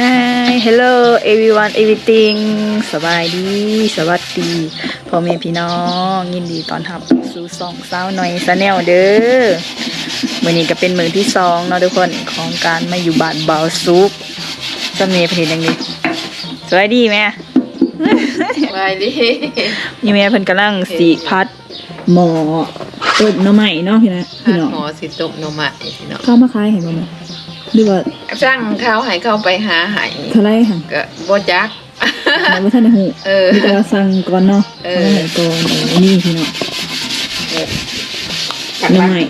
Hi Hello everyone everything สบายดี สวัสดีพ่อแม่พี่น้อง ยินดีต้อนรับสู่สองสาวหน่อยสแนลเด้อวันนี้ก็เป็นมือที่สองเนาะทุกคนของการมาอยู่บ้านเบาซุปจะมีเพลงยังดีสวัสดีแม่ไปดินี่แม่เพิ่นกำลังสีพัดหมอต้มหน้ำใหม่เนาะพี่นะพี่น้องหมอสิตกโนมาพี่น้องเข้ามาขายเห็นบ่แม่ หรือว่าสั่งเขาให้เข้าไปหาใหายเท่าไรค่ะก็บ่จัก เราไม่ทันได้หูเออ มีแต่ว่าสั่งก่อนเนาะเออ สั่งให้ก่อนเออนี่พี่น้องหน้ำใหม่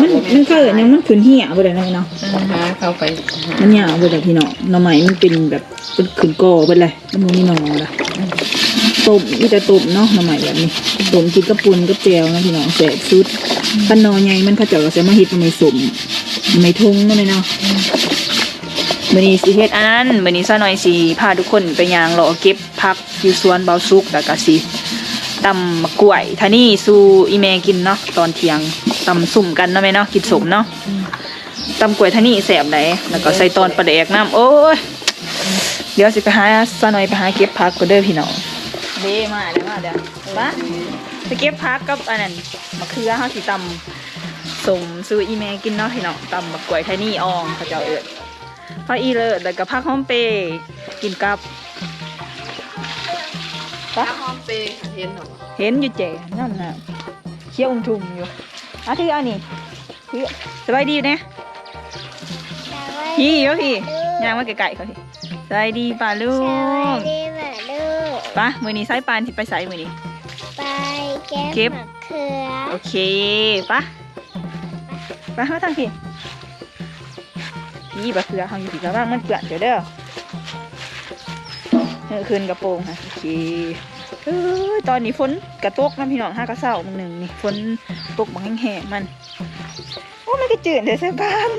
มันมันก็เอิ้นหยังมันขึ้นเหี่ยบ่ได้เนาะเนาะหาเข้าไปหามันหยาบ่ได้พี่น้องหน้ำใหม่มันเป็นแบบเป็นขึ้นกอเบิดเลยมันบ่มีหนอละต้มมีแต่ต้มเนาะหน้ำใหม่แบบนี้ต้มกินกับปุ่นกับแจวเนาะพี่น้องแซ่บสุดคันหนอใหญ่มันเขาเจ้าก็สิมาเฮ็ดในสม ในทงเนาะแม่เนาะมื่อนี้สิเฮ็ดอันนั้นมื่อนี้ซะหน่อยสิพาทุกคนไปย่างเลาะเก็บผักอยู่สวนเบาซุกแล้วก็สิตำมะกล้วยท่านี่สู่อีแม่กินเนาะตอนเที่ยงตำสุ่มกันเนาะแม่เนาะกินสมเนาะตำกล้วยท่านี่แสบไหนแล้วก็ใส่ตอนปลาแดกน้ำโอ้ยเดี๋ยวสิไปหาซะหน่อยไปหาเก็บผักก็เด้อพี่น้องเด้มาแล้วมาเด้อปะไปเก็บผักกับอันนั้นมะเขือเฮาสิตำ สมสู่อีแม่กินเนาะพี่น้องตำมะกล้วยท่านี่อ่องเขาเจ้าเอิ้นพระอีเลิศแล้วก็พักห้องเปย์กินกับถ้าห้องเปย์เห็นหรอเห็นอยู่เจนั่นน่ะเคี้ยวอุ้มทุ่มอยู่อะถืออันนี้ถือสบายดีอยู่เนี่ยพี่เดี๋ยวพี่ย่างมาไกลๆเขาพี่สบายดีป่าลูสวักสดีมาลูกปะมือนี้ไซปานที่ไปใส่มือนี้ไปเก็บเก็บมะเขือโอเคปะ ไปเข้าทางพี่พี่บะเขือเขาอยู่ที่กระบ้างมันเปื่อนเดี๋ยวเด้อเออคืนกระโปรงค่ะโอเคเออตอนนี้ฝนกระตกนะพี่น้องห้ากระเซ้ามึงหนึ่งนี่ฝนตกมาแห้งมันโอ้ไม่กระจืดเดี๋ยวใส่บ้าน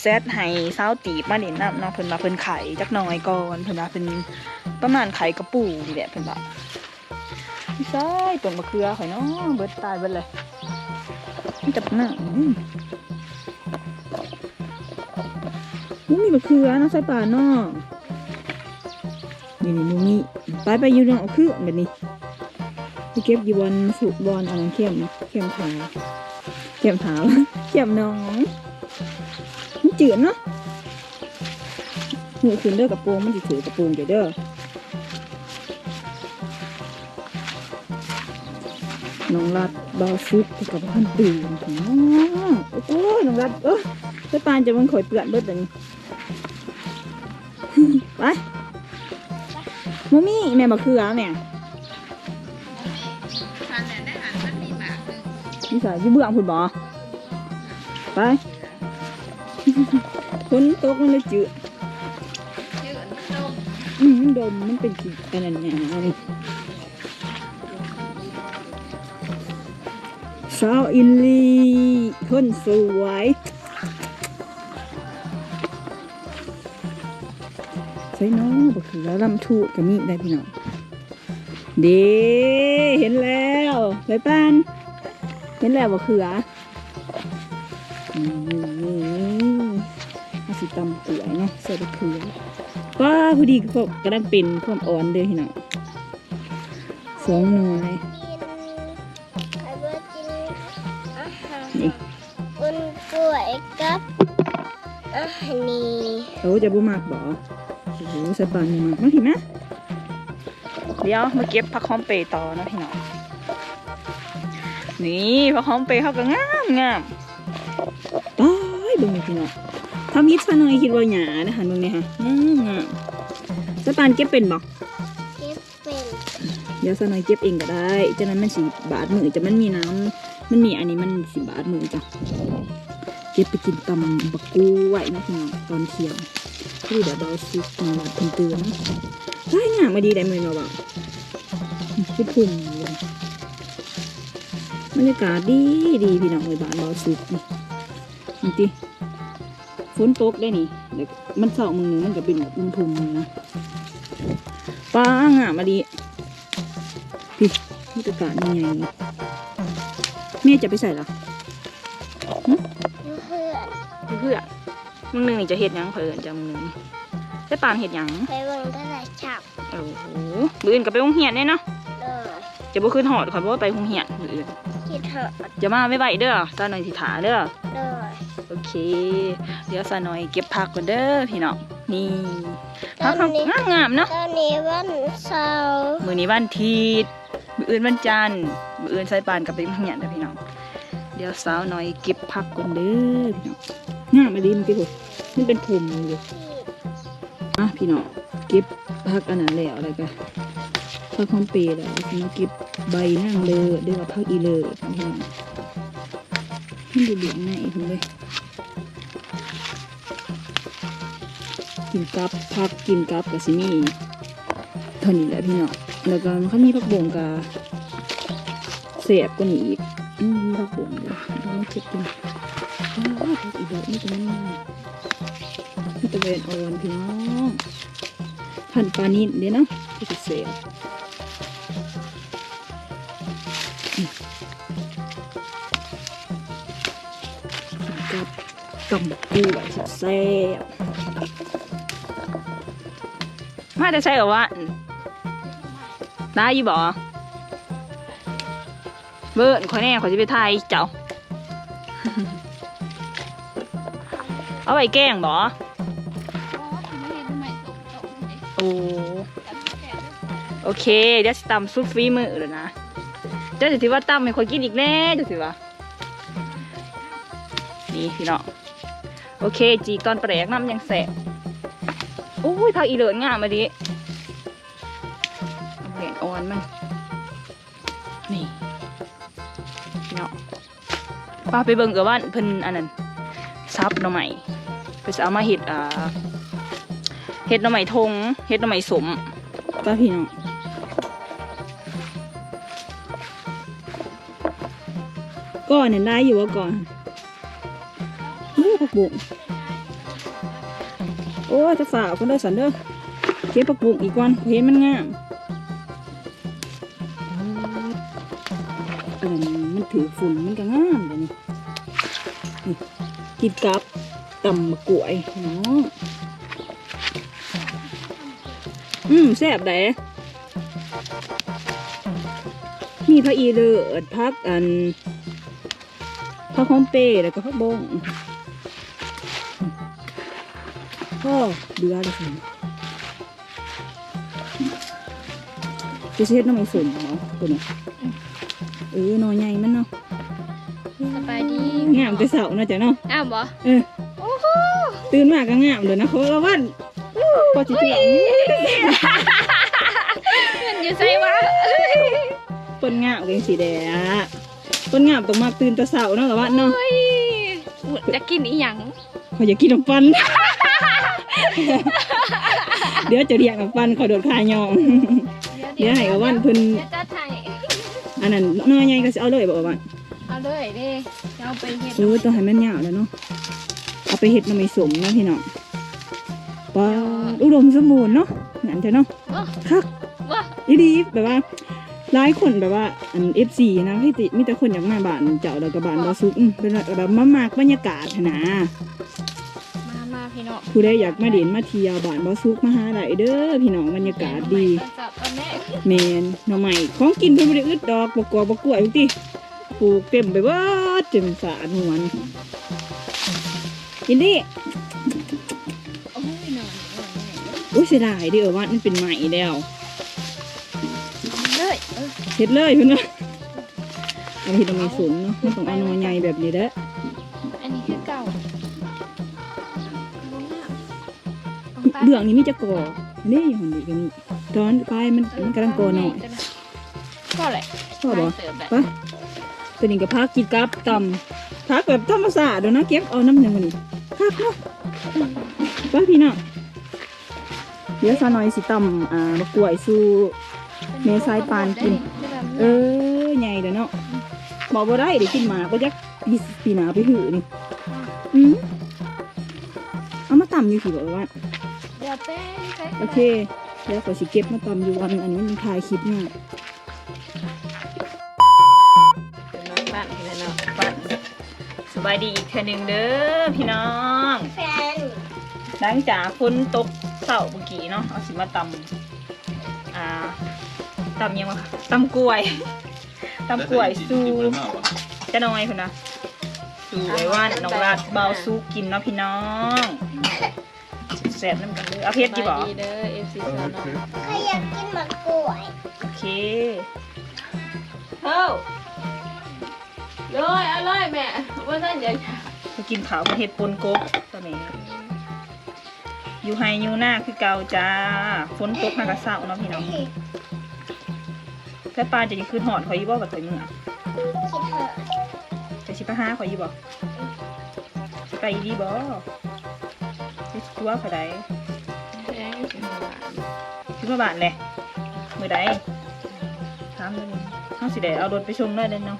แซดให้เศร้าตีบมาเด่นน้ำเนาะเพิ่นมาเพิ่นไข่จักหน่อยก่อนเพิ่นว่าเพิ่นประมาณไข่กระปูนี่แหละเพิ่นว่า ไม่ใช่ต้นมะเขือข่อยเนาะเบิดตายเบิดเลยมันจับหน้าอู้มีมะเขือนะใส่ป่าเนาะนี่นี่มุมนี้ไปไปอยู่เนาะเอาคือแบบนี้ไปเก็บยู่บนสุบอลอันนั้นเข้มเข้มขาเข้มขาเข้มน้องมันจืดเนาะหูขึ้นเด้อกระโปรงมันจะถือกระโปรงเดี๋ยวเด้อ น้องรัดบาซุกกับพันตื่นน้องโอ้โหน้องรัดเออไปปานจะมันข่อยเปื่อนเบิดเลยนี่ไปมมี่แม่มาคือแม่ทานแต่ได้หันมันมีหมากนึงนี่สายที่เบื้องคุณบอไปฝนตกมันเลยจืดชื่ออันต้มอืมมันดมมันเป็นสีอันนั้นเนี่ยอันาวอินลีคนสวยใช่น้องบกเขือลำทูกับมีได้พี่น้องเด้เห็นแล้วไปป้านเห็นแล้วบักเขืออืมอาสิตำเปื่อยเนาะใส่บักเขือก็พอดีก็กำลังเป็นความอ่อนเลยพี่น้องสองหน่วย อาหารนี้เขาจะบ่มากบ่โอ้โหสบายมากมาพี่นะเดี๋ยวมาเก็บผักหอมเปรย์ต่อนะพี่น้องนี่ผักหอมเปรย์เขาก็งามงามตายเบิ่งนี่พี่น้องทำยิดซะหน่อยคิดว่าหยานะหันเบิ่งนี่ฮะงามงามสปานเก็บเป็นบ่เก็บเป็นเดี๋ยวซะหน่อยเก็บเองก็ได้จากนั้นมันสีบาดมือจะมันมีน้ำมันมีอันนี้มันสีบาดมือจ้ะ เก็บไปกินตำบักกูไหวนะพี่น้องตอนเที่ยงที่เดี๋ยวเราซุปมาวัดเพิ่นเตือนได้งามมาดีได้เมือเราบ่าคือพุ่มบรรยากาศดีดีพี่น้องเลยบ้านเราซุปนี่นี่ติฝนตกได้นี่เดี๋ยวมันเสามือหนึงมันก็เป็นแบบมุมพุ่มนะป้างามมาดีพี่บรรยากาศยังไงแม่จะไปใส่หรอ เพื่อนเพื่อนมึงหนึ่งนี่จะเฮ็ดหยังเพิ่นจะมึงหนึ่งได้ปานเฮ็ดหยังไปเบิ่งก็ได้ฉับโอ้โหมื้ออื่นก็ไปโรงเรียนแน่เนาะเลยจะบ่ขึ้นหอดข่อยบ่ว่าไปโรงเรียนมื้ออื่นคิดเถอะจะมาไม่ไหวเด้อซาหน่อยสิถาเด้อเลยโอเค เดี๋ยวซาหน่อยเก็บผักก่อนเด้อพี่น้องนี่ผักเขางามๆเนาะตอนนี้วันเสาร์มื้อนี้วันอาทิตย์มื้ออื่นวันจันทร์มื้ออื่นใส่ปานกับไปโรงเรียนเด้อพี่น้องเดี๋ยวสาวหน่อยเก็บผักก่อนเด้อพี่น้อง งามมาดีมันพี่ผมมันเป็นผมอยู่อะพี่น้องเก็บผักอันนั้นแล้วอะไรกันผักหอมเปรย์แล้วพี่น้องเก็บใบนางเลอเรียว่าผักอีเลอพี่น้องมันดูเหลืองในผมเลยกินกับผักกินกับกับซิมี่เท่านี้แหละพี่น้องแล้วก็มันเขามีผักบงกาเสียบกว่านี้อีกอืมมีผักบงเลยเราไม่เก็บกิน อ้าวผักอีเลอนี่ตัวนี้นี่ตะเวนอ่อนพี่น้องพันปลานิดเด้เนาะที่จะเสียกับกับกล้วยแซ่บมาจะใช่เหรอวะได้ยี่บ่เบิร์นขอยแน่ขอจะไปไทยเจ้า เอาไปแกล้งบ่อ๋อทำไมทำไมตกตกนี่โอ้ตัดแขนโอเคเดี๋ยวสิตำซุปฟรีมือเลยนะเจ้าจะถือว่าตำให้คนกินอีกแน่จะถือว่านี่พี่น้องโอเค จีก่อนแปลกน้ำยังแสบโอ้ยผักอีเหลืองงามมาดิเอาแหวนอ่อนมันนี่พี่น้องป้าไปเบิ่งกับว่าเพิ่นอันนั้นซับหน่อใหม่ ไปเอามาเห็ดอ่าเห็ดหน่อใหม่ทงเห็ดหน่อใหม่สมป้าพี่น้องก่อนเนี่ยได้อยู่ว่าก่อนนี่ผักบุ้งโอ้จะฝ่าคนเด้สันเด้อเก็บผักบุ้งอีกก่อนเห็นมันงามอันนั้นมันถือฝุ่นมันก็งามเลยนี่นี่กินกับ ตำมะกล้วยเนาะอืมแซ่บเด้มีพระอีเลิศพักอันผักหอมเปรย์แล้วก็ผักบงก็เดือเลยสิจะเช็ดน้ำมันสมเหรอตัวนี้เออหนอใหญ่มันเนาะสบายดีงามแต่เสาเนาะจ้ะเนาะอ้าวบ่เออ ตื่นมากก็งามเลยนะเขาละวันพอจิเที่ยงเพื่อนอยู่ใส่วะคนงามกันสีแดงคนงามต้องมากตื่นแต่เสาเนาะละวันเนาะเฮ้ยจะกินอีหยังเขาอยากกินน้ำปัน เดี๋ยวจะเรียกน้ำปันขอโดดคายองเดี๋ยวให้กับวันเพิ่นเดี๋ยวจะถ่ายอันนั้นน้อยใหญ่ก็สิเอาเลยบอกว่าเอาเลยเด้จะเอาไปเฮ็ดเออต้องให้มันยาวแล้วเนาะ เอาไปเฮ็ดน้ำไม่สมเนาะพี่น้องปลาอุดมสมบูรณ์เนาะนั่นเถอะเนาะว้าคักว้าอีดีแบบว่าหลายคนแบบว่าอัน FC นะพี่ติมีแต่คนอยากมาบ้านเจ้าแล้วก็บ้านบ่ซุกอืมเป็นแบบมามากบรรยากาศหั้นนะมามาพี่น้องผู้ใดอยากมาเด่นมาเที่ยวบ้านบ่ซุกมาหาได้เด้อพี่น้องบรรยากาศดีจับตอนแม่แมนหน่อใหม่ของกินเพิ่นบ่ได้อึดดอกบกกอกบกกล้วยบางทีปลูกเต็มไปเบิดเต็มสารหวน กินดิโอ้ยนอนอุ้ยเสียดายเดิเออว่ามันเป็นใหม่แล้วเลยเออเฮ็ดเลยเพิ่นว่าเอาไปเฮ็ดหน่อไม้สนเนาะมันต้องเอาหน่อใหญ่แบบนี้เด้ออันนี้คือเก่าเรื่องนี้มีจะก่อนี่หั่นนี่ก็มีตอนปลายมันมันกำลังก่อหน่อยก็แหละพ่อบ่เติมแบบปะตัวนี้ก็พักกินกับตำพักแบบธรรมชาติเด้อนะเก็บเอาน้ำหยังมานี่ พักเนาะไปพี่น้องเดี๋ยวซะหน่อยสิตำอ่ามะกล้วยสู่เมษายปานกิน เออใหญ่เด้อเนาะบอกบ่ได้เดี๋ยวกินหมาก็จักปีปีหนาไปหือนี่อืมเอามาตำอยู่สิบอกว่าเดี๋ยวแป้งใส่โอเคเดี๋ยวขอยสิเก็บมาตำอยู่วันอันนี้มันถ่ายคลิปเนี่ย บายดีอีกเทื่อหนึงเด้อพี่น้องหลังจากฝนตกเสาเมื่อกี้เนาะเอาสิมาตำอ่าตำยังไงคะตำกล้วยตำกล้วยสู้จะน้อยคุณนะสู้ไอ้ว่านน้องรัดเบาสู้กินเนาะพี่น้องแซ่บน้ำกันเลยเอาเพชรกี่บอกดีเด้อ FC สาวน้อยใครอยากกินมะกล้วยโอเคเฮ้า เลยเอาเลยแม่ว่าท่านอยากมากินขาวมาเห็ดปนกบตอนนี้ อยู่ไฮยูหน้าคือเกาจ้าฝนตกหากระเสาเนาะพี่น้องแค่ปลาจะยังคืนหอดขอยยี่บอกกับตัวมึงอะคิดหาจะชิบะห้าขอยยี่บอกไปอีดีบอจะตัวขอยใดแพงสิบบาทคิดว่าบาทเลยมือใดถามเลยเขาสิได้เอารถไปชมได้เลยเนาะ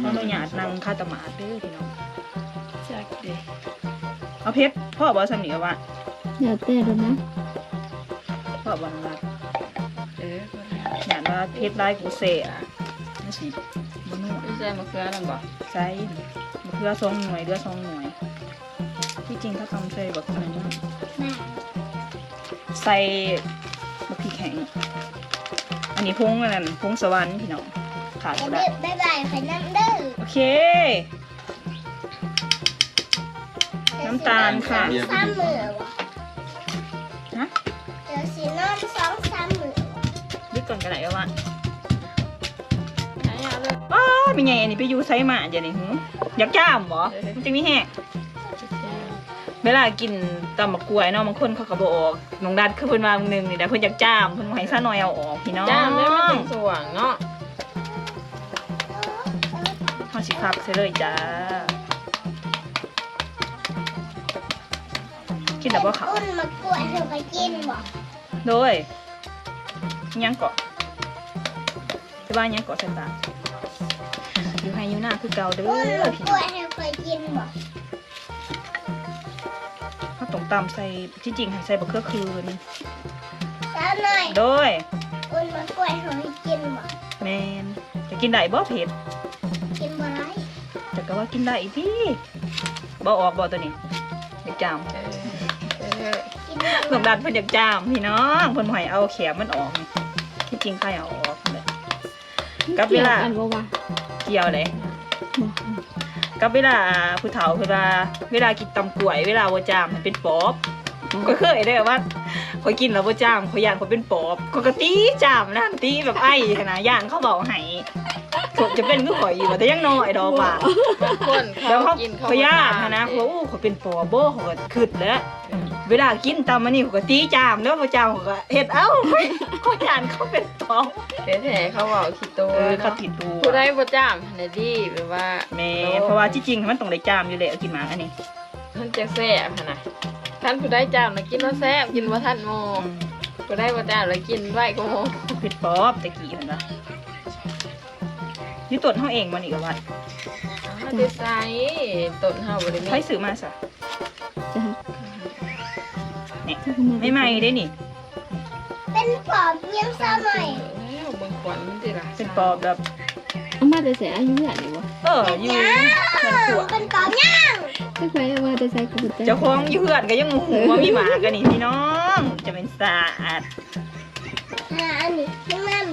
เขาเราหยาดนางคาตามาดเด้อพี่น้องจักเด้เอาเพชรพ่อบอกสำเนียงว่าเดี๋ยวเต้แล้วนะพ่อบอกน้องรักเออหยาดว่าเพชรได้กูเสะนั่นสิบนนู้นไม่ใช่มะเขือนั่นบ่ใช้มะเขือสองหน่วยเดือสองหน่วย ที่จริงถ้าทำใส่แบบนั้นบ้าใส่มะพริกแข็งอันนี้พงอันนั้นพงสวรรค์พี่น้อง ขาดจะก็ได้บ๊ายบายใครน้ำเด้อโอเค น้ำตาลค่ะสองสามมือวะฮะเดี๋ยวสีนอนสองสามมือวะยึดก่อนกันไหนวะไหนเอาเลยว้าเป็นไงอันนี้ไปอยู่ไซมาอย่านี่หืออยากจ้ามบ่มันจะมีแห้งเวลากินตำมะกล้วยเนาะบางคนเขาก็บอกออกน้องดัดคือเพิ่นว่ามึงหนึงนี่แหละเพิ่นอยากจ้ามเพิ่นว่าให้ซะหน่อยเอาออกพี่น้องจ้ามได้ไม่ถึงสว่างเนาะเฮา สิพักใส่เลยจ้ากินแต่บ่เขาวอุ่นมะกล้วยเธอไปกินบ่โดยยังเกาะจะว่ายังเกาะใส่ตาอยู่ให้อยู่หน้าคือเก่าเด้อุ่นอมะพี่กล้วยเธอไปกินบ่เฮาต้องตำใส่ที่จริงให้ใส่บะเขือคืนสาวหน่อยโดยอุ่นมะกล้วยเธอไปกินบ่แมนจะกินได้บ่เผ็ดกินบ่ไรแต่ ก็ว่ากินได้อีพี่บ่ออกบ่ตัวนี้อยากจามเออเออกินบ่หลงดันเพิ่นอยากจามพี่น้องเพิ่นบ่ให้เอาแขมมันออกนี่ที่จริงใครเอาออกเลยกับเวลากี่ยกันบ่วะเกี่ยวเลยบอกกับเวลาผู้เฒ่าเวลาเวลากินตำกล้วยเวลาบ่จามมันเป็นปอบก็เคยได้อว่าข่อยกินแล้วบ่จามข่อยย่านข่อยเป็นปอบข่อยก็ตีจามนะตีแบบไอ้ขนาดย่านเขาเบาให้ ผมจะเป็นคือข่อยอยู่แต่ยังน้อยดอกว่าบางคนแล้วเขาเขากินเขาเขาย่านบ่ทนะนะเอเขาอโอ้เขาเป็นปอบโบ้เขาก็ขึ้นแล้ว เวลากินตำมันนี่เขาก็ตีจามแล้วพอจามเขาก็เฮ็ดเอ้าเขาย่านเขาเป็นปอบเดี๋ยวแถเขาบอกขี้ตัวเออเขาเนาะติดตัวผู้ใดบ่จ้ามเนี่ยดีแบบว่าแม่เพราะว่าที่จริงมันต้องได้จามอยู่แหละเอากินหมาอันนี้มันจะแซ่บหั่นน่ะท่านผู้ใดจ้ามน่ะกินว่าแซ่บกินว่าท่านโมอืมผู้ใดบ่จ้ามแล้วกินไว้ก็โมผิดปอบตะกี้เห็นปะ นี่ตรวจเขาเองมันอีกว่าเอาจะใส่ต้นเฮาบ่ได้มีใช้ซื้อมาสะจ้ะเนี่ยไม่ใหม่ได้นี่ เป็นปอบเลี้ยงสาวหน่อยแล้วเบิ่งขวัญมันสิล่ะเป็นปอบแบบเอามาแต่ใส่อายุเท่าไหร่วะเอออยู่เพื่อนขวเป็นปอบย่างไม่เคยเอามาแต่ใส่กระปุกเจ้าของอยู่เพื่อนก็ยังงูหัวมีหมากันนี่พี่น้อง จะเป็นสะอาดอ่าอันนี้ไม่มั่ม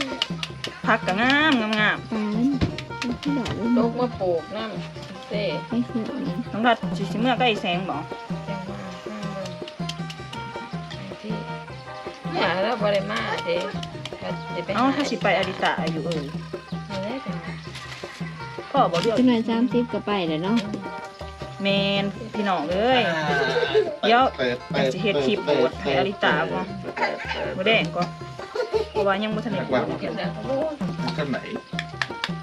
พักก็งามงามงามปลาแล้วมันที่ดอกแล้วลูมันกมาปลูกนำเซ่ไม่เขียวนะน้องรัดสิสิเมื่อก็ไอ้แสงบอกจังมาข้างเบิ่งไปที่มาแล้วบ่ได้มาเด้ก็จะไปเอ้าถ้าสิไปอาริตะอยู่เออเอาแล้วจังมาพ่อบอกเรื่องจะหน่อยสามสิบก็ไปเลยเนาะเมนพี่น้องเอ้ย เดี๋ยวจะเฮ็ดคลิปโพสต์ให้อาริตาบ่ บ่แดงก็ เพราะว่ายังบ่ทันได้ปลูกเก็บแล้วกันไหน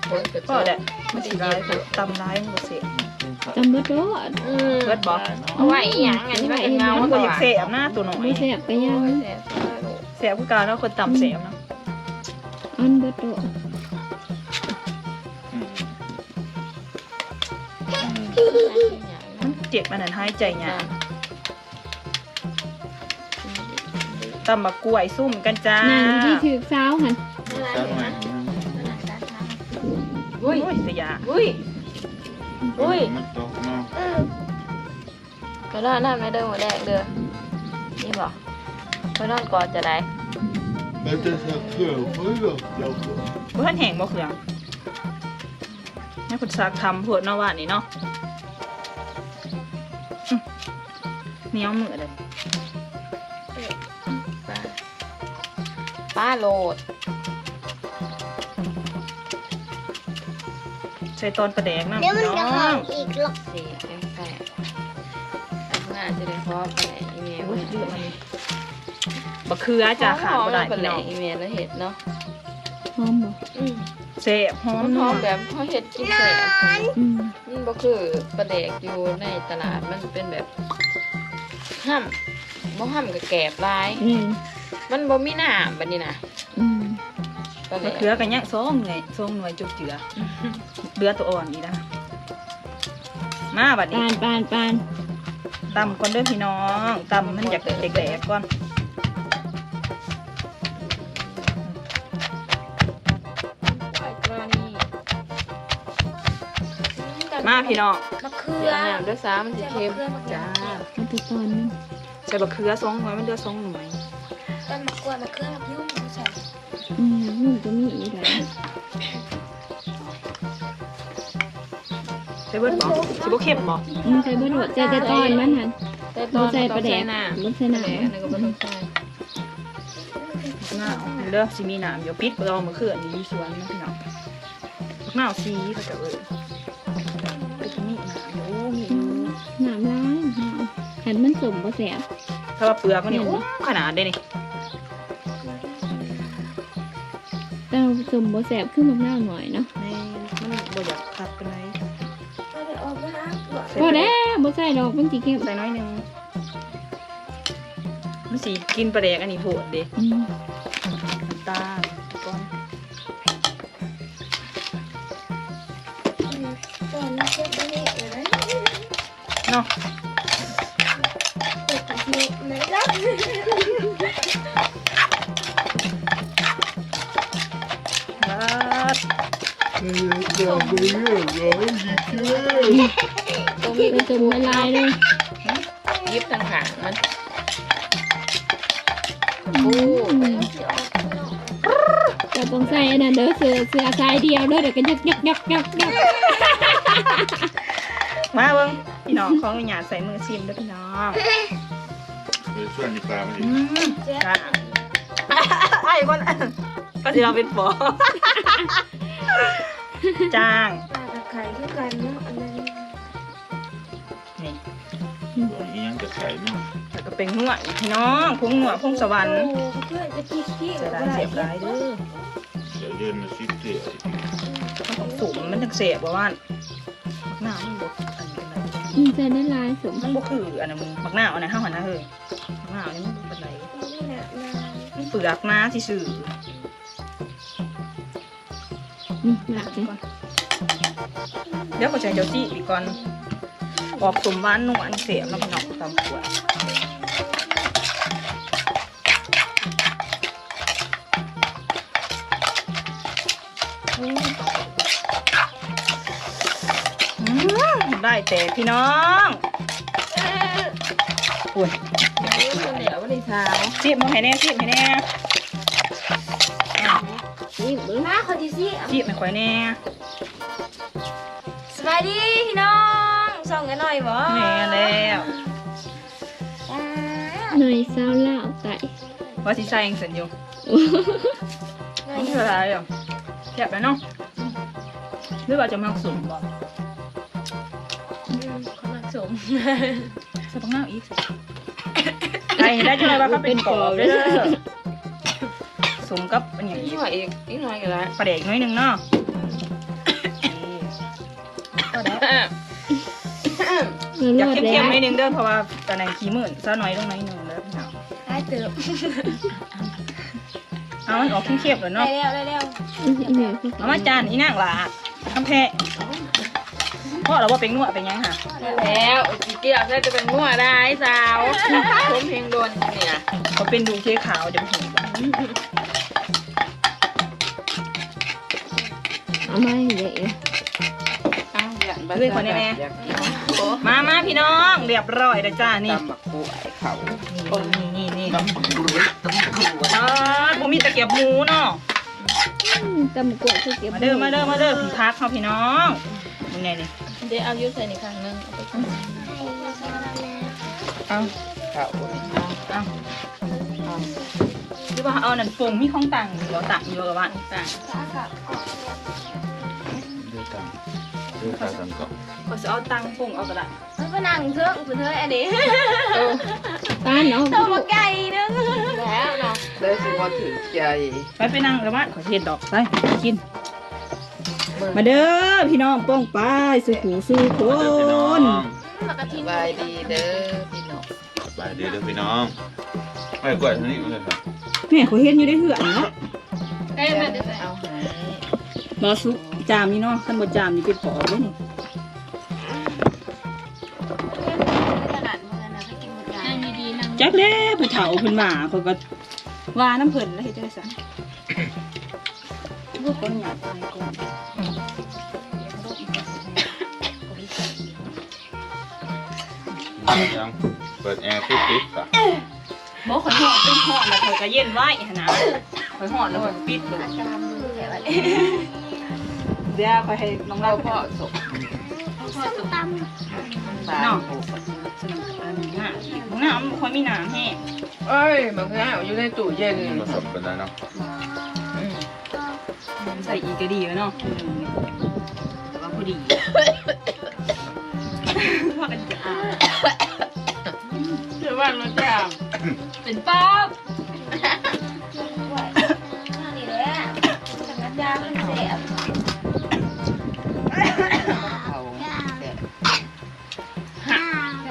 คนก็ก็แหละมันสิร้ายคือตำร้ายมันบ่เสะจำเบิดรอดอืมเบิดบ่เอาไว้อีหยังอันนี้มันเป็นเงามันตับ่วอยากเสะหน้าตัวน้อยไม่แซ่บก็ยังแซ่บซะลูกเสะคือการเนาะคนตำเสะเนาะอันเบิดรอดมันเจ็บมันนั้นหายใจยาก ตำบักกล้วยซุ่มกันจ้านางที่ถือสาวหันกันไหนอุ้ยโอ้ยเสียยาอุ้ยอุ้ยมันตกเนาะอืมก็นอนน้ำในเดิมหัวแดงเด้อนี่บอกไปนอนก่อนจะได้ Men det är så kul, vad gör jag? บ่ทันแห้งบ่เครื่องนี่คุณซักทำพวดเนาะว่านี่เนาะอื้อเหนียวมือเลย ป้าโหลด ใส่ตอนประแดกนะเดี๋ยวมันพี่จะน้หอองมอีกหรอกสี่แกงแปดทำงานจะได้พอไปไหนอีเมลโอ้ยเดือดมันบะเขือจ้าขาดบ่ได้ไปพี่ไหนน้องอีเมลแล้วเห็ดเนาะหอมบ่อืมเซ่บหอมมันหนัอวมแบบเขาเห็ดกินแสบอืมมันบ่คือประเดกอยู่ในตลาดมันเป็นแบบห้ำ บ่ห้ำกับแกบลาย อืมมันบ่มีหน้าบัดนี้นะอืมประเดบะกเขือกันยังสองหน่วยสองหน่วยจุกเจือเดือตัวอ่อนนี่นะมาบัดนี้ปานปานปานตำก่อนเด้อพี่น้องตำมันอยากแดกๆก่อนไอ้กรณีมาพี่น้องมะเขืเดี๋อยวน้ำด้วยซ้ำมันจะเค็มจ้า มันจะตอนนึง ใส่บะเขือสองหน่วยมันเดือสองหน่วยต้นมะกรูดมะเขือมะยุ่งใส่อืมนุ่มก็มีอีกแล้วใส่เบิดบ่สิบ่เค็มบ่อืมใส่เบดโดดใจแต่ตอนมันหันแต่ตอนบ่ใส่ปลาแดกน้ำบ่ใส่น้ำปลาแดกอันนี้ก็บ่ต้องใส่หน้าวเด้อสิมีน้ำเดี๋ยวปิดบ่เอามาเขือนี่อยู่สวนนะพี่น้องหน้าวสีเขาจะเอ้ยก็จะมีน้ำโอ้มีอยู่น้ำล้างน้ำหันมันสมบ่แสบ ถ้าว่าเปลือกมันนี่โอ้ขนาดเด้นี่แต่เราสมบ่แสบขึ้นมะนาวหน่อยเนาะแม่มันบ่อยากคักปานใดก็เลยออกมาหาพอแล้วบ่ใส่ดอกมันสิเข้มใส่น้อยหนึงมันสิกินปลาแดกอันนี้โพดเด้อืมน้ำตาลก่อนตอนนี้เช็ดไม่ได้เลยนะเนาะ ตรงนี้ไปสมละลายเลยยิบทางขางมันโอ้ก็ต้องใส่อันนั้นเด้อเสือเสือสายเดียวเด้อเดี๋ยวก็ยักยักยักยักยักมาเบิ่งพี่น้องของหยาดใส่มือซิมเด้อพี่น้อง Det är så ni får อื med มจ้าไอ้คนก็สิเราเป็นปอ จ้างปลาตะไคร้คือกันเนาะอันนั้นนี่ det. Igen det säger man. แล้วก็เป็นหัวอีกพี่น้องพุงหัวพุงสวรรค์โอ้เพื่อนจะกินขี้เสียดายเสียบหลายเด้อ Jag gör med syfte. มันต้องสุมมันถึงเสียบว่าว่านมักหน้ามันบกอันนี้เป็นไรอืมใส่ละลายสมมันบกคืออันนั้นมึงมักหน้าอันนั้นห้าหันนะเฮ้ยมักหน้าอันนี้มันบ่เป็นไรนี่นะนะมันเปลือกมาที่สื่อ นี่หลักเลยเดี๋ยวก็ใช้เจ้าจี้อีกก่อนออกสมหวานนวลเสียบแล้วพี่น้องตามขวดอืมได้แต่พี่น้องอุ้ยคนเหนียววันนี้เช้าจีบมาให้แน่จีบให้แน่อะ นี่เบิ่งมาขอดีสิจีบให้ข่อยแน่สบายดีพี่น้องส่องกันหน่อยบ่แน่แล้วหน่อยสาวลาวไตว่าสิใส่ยังสันอยู่ไม่ยใช่อะไรอะแซ่บแล้วเนาะหรือว่าจะมาสมบ่มักสมใส่ปังหน้าอีกไอ้ได้จังเลยว่าเขาเป็นปอบเด้อ สมกับอันอย่างอีนี้กหน่อยอีกอีกหน่อยก็ได้ปลาเด็กน้อยหนึ่งเนาะก็ได้เราอยากรอดแล้เข้วมๆหน่อยหนึงเด้อเพราะว่าตอนนั้นขี้มื่นซะน้อยลงหน่อยหนึงแล้วพี่น้องได้เติบเอามันออกเข้มๆเลยได้เนาะแล้วได้แล้วอืมอีเหนียวคือเอามาจานอีนางหล่ะคำแพะเพราะเราว่าเป็นนวดเป็นหยังค่ะได้แล้วจีเกียวใส่จะเป็นนัวได้สาวผมเพลงโดนเนี่ยเขาเป็นดูเค้ขาวเดี๋ยวเห็ นเอามาให้เด็กอ้าวอย่าเรื่องคนแน่อยากกินๆมามาพี่น้อง เรียบร้อยแล้วจ้า นี่ตำบักกล้วยเขานี่นี่นี่ตำกล้วยตำกล้วยอ่าบ่มีตะเกียบหมูเนาะตำกวดคือเก็บมาเด้อ มาเด้อ มาเด้อพี่พักเขาพี่น้องมึงไงนี่เดี๋ยวเอายุใส่ในครั้งนึงเอาไปก่อนเอาเขาเอาเอาหรือว่าเอานั่นฟงมีของต่างอยู่บ่ต่างอยู่กับบ้านต่างด้วยกัน ด้วยกันกันก่อนก็จะเอาตังฟงเอากระดาษมันเป็นหนังเชื่องคุณเธออันนี้ตานเนาะตัวมาไก่นึงแล้วเนาะได้สิว่าถือใจไปไปนั่งกับบ้านขอเทศดอกไปกิน มาเด้อพี่น้องป้องไปสู่หูสู่คนมากระสทิ้งบายดีเด้อพี่น้องสบายดีเด้อพี่น้องไม่กล้วยเท่านี้เลยครับแม่ขอเห็นอยู่ได้เหือนเนาะเอ้ยมาเดี๋ยวเอาให้บอสุก จามนี่เนาะขั้นบอจามนี่เป็นปอบเลยนี่ขนาดมือนะถ้ากินหมดนั่งดีๆนั่งจักแล้วผู้เฒ่าเพิ่นว่าเขาก็ว่าน้ำเพิ่นแล้วเฮ็ดจังได๋ซะลูกคนอยากตายก่อนยังเปิดแอร์ปุ๊บปิดอะบ่ข่อยฮอดเป็นฮอดแล้วข่อยก็เย็นไว้หั่นนะข่อยฮอดแล้วข่อยก็ปิดเลยจามมือแบบเดี๋ยวข่อยให้น้องเราพ่อสุกส้มตตาเนาะโอ้สนุกอันนี้น่ะน้ำบ่ค่อยมีน้ำแห้งเอ้ยมันง่อยู่ในตู้เย็นผสมกันได้เนาะใส่อีกก็ดีแล้วเนาะแต่ว่าพอดีว่ากันจะอาเดี๋ยวว่างแล้จ้าเป็นป๊อบ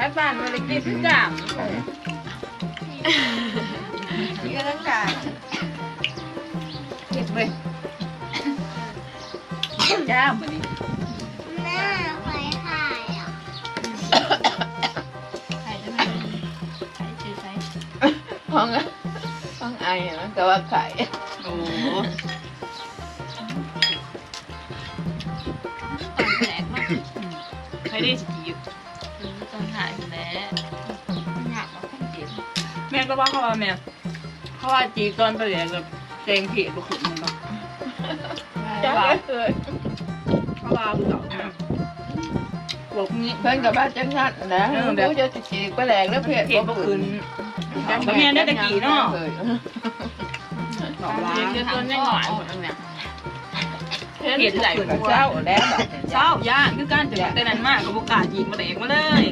แค่บ้านมาเลยกินจ้านี่ก็ต้องการเก็บเลยจ้ามาดิหน้าไฟไข่อะไข่จะมาไข่จืดใส่ห้องห้องไอ้นะแต่ว่าไข่โอ้ตอนแรกเนาะใครได้ แม่ก็ว่าเขาว่าแม่เขาว่าจีตอนไปเรียนแบบเจงผีบุขุนมันก็จ้าเลยเขาว่าบุกเอาบอกนี้เพื่อนกับบ้านจังงัดนะกูจะติดจีก็แรงแล้วเพื่อนผีบุขุนจังแม่ได้ตะกี้เนาะบอกว่าเดี๋ยวตัวน้อยหมดแล้วเนี่ยเห็นไหลกับเจ้าแล้วแบบเช้าย่าคือการจะแต่นั้นมากกับบุกกายิงมาแตกมาเลย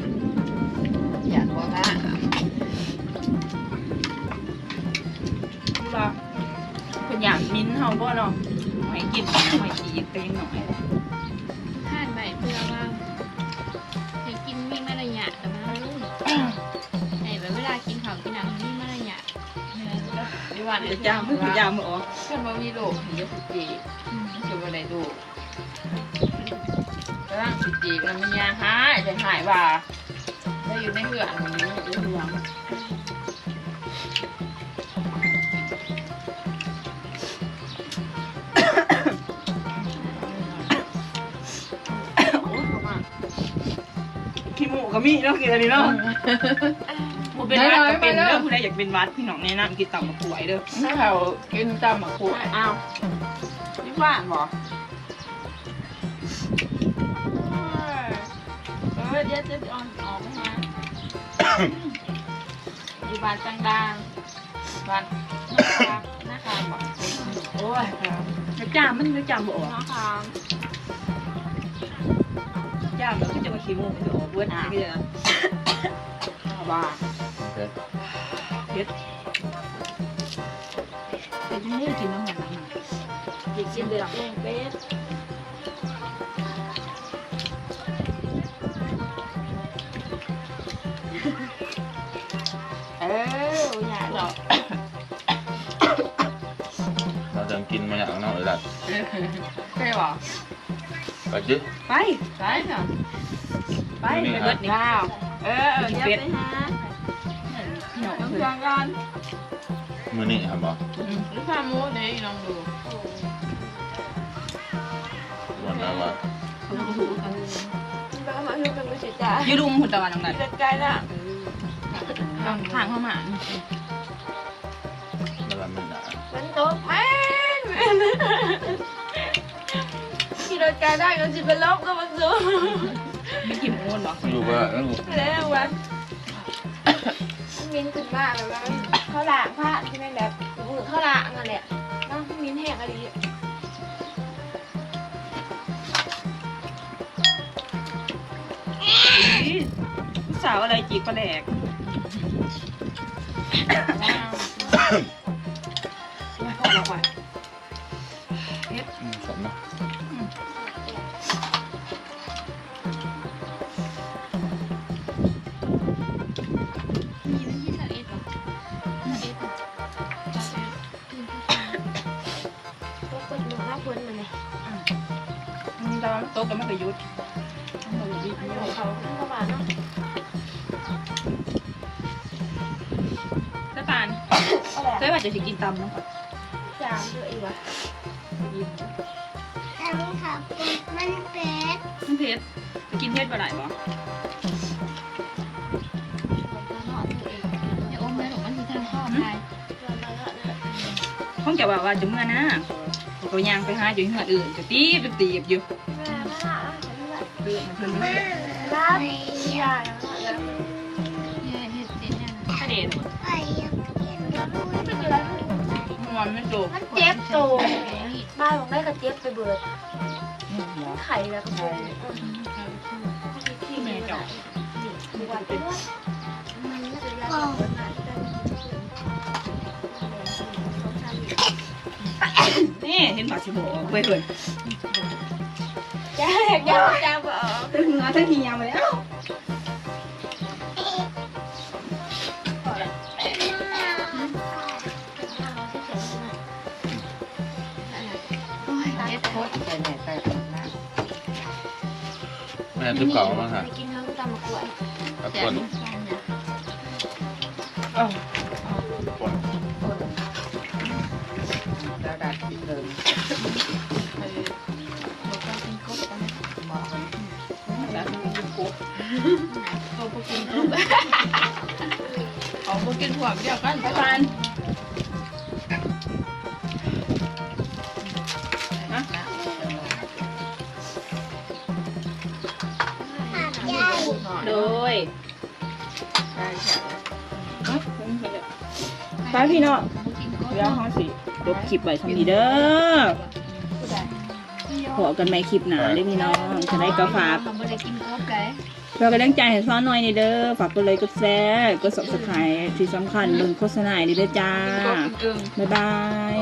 เป็นอย่างมิ้นเฮาบ่เนาะให้กินให้กินเต็งหน่อยห่านใบเพื่อว่าให้กินมีมารยาทแต่ว่าให้แบบเวลากินข้าวกินน้ำมีมารยาทดีวันจะจามมือจามมืออ๋อถ้ามันมีลูกเดี๋ยวสิจีคือวันไหนดูกำลังสิจีมันมียาหายจะหายว่าถ้าอยู่ในเหือนมันนี้ดูดวงขี้หมู ก็มีเนาะกินอันนี้เนาะบ่เป็นวัดก็เป็นเด้อผู้ใดอยากเป็นวัดพี่น้องแนะนำกินตับมะกรูดเด้อถ้าเขากินตามหมักขวดอ้าวนี่ว่านบ่เออเดี๋ยวจะออนออกมาอยู่บ้านจังดางบ้านหน้าคามบอกโอ้ยจะจามมันจะจามบ่ออกน้องคามจามแล้วก็จะมาขี้หมูจะออกเบิดก็จะว่าเฮ็ดเป็นยังไงกินน้ำมันน้ำมันอยากกินเดือดแกงเป็ดเอออยากหรอก กินมาอย่างน้องเอ๋ยละใช่หรอไปจิไปใช่เหรอไปไปเบิดนี่ว้าวเออเดี๋ยวไปหาพี่น้องน้องเพิ่นฟังก่อนมือนี้ครับบ่หรือพามูเดี๋ยวลองดูวันนั้นว่าเพิ่นก็รู้กันมาลูกกันไม่ใช่จ้าอยูรุมหุ่นตะวันน้องนัดเด็ดใจละทางทางเข้ามาแล้วมันหนามันตกแม่นแม่น ขี่รถไกลได้ก็สิเป็นลบก็มันสูงไม่กินโอนหรอลูกว่าเออแล้ววันมินขึ้นมาแบบว่าเขาล้างผ้าใช่ไหมแบบมือเขาล้างนั่นแหละน้องมินแห้งอะไรสาวอะไรจีบปลาแดก โต๊ะก็ไม่เคยยุดของเขาเข้ามาเนาะน้ำตาลใช่ว่าจะสิกินตำเนาะจางด้วยอีกวะอันนี้ค่ะมันเป็ดมันเผ็ดจะกินเผ็ดปลาไหลบ่เดี๋ยวอมเลยหรอกมันที่ทางข้อได้คงจะว่าว่าจะเมื่อนะ เขาก็ย่างไปหาอยู่ที่หาดอื่นจะตีบจะตีบอยู่แม่แม่เรื่องมันไม่ได้รับยาเนี่ยเห็ดเต็นเนี่ยถ้าเด่นไก่ยังกินแล้วพูดมันไม่จบมันเจ็บตัวบ้านของได้ก็เจ็บไปเบิดไข่แล้วก็เจ็บที่แม่จาะวันไปด้วยมัน เห็นปากสิโบไปเพิ่นจ้าอยากจ้าบอกทั้งเหงือทั้งทียามมาแล้วโอ้ยเห็ดโคตรแม่ทุกเก่ามาค่ะกินแล้วก็ตามมากล้วยตะแซ่กบนอ้า เขาพวกกินทุกเขาพวกกินถั่วเดียวกันไปทานนะผักใหญ่โดยไปพี่เนาะกินก็เดี๋ยวเขาสิ จบคลิปไว้ทำนี้เด้อขอกันไหมคลิปหนาได้พี่น้องจะได้กระฝากเขาไม่ได้กินครบเลยเรากำลังใจให้ซ้อนหน่อยนี่เด้อฝากกดไลค์กดแชร์กด subscribe ที่สำคัญเบิ่งโฆษณาดีเด้อจ้าบ๊ายบาย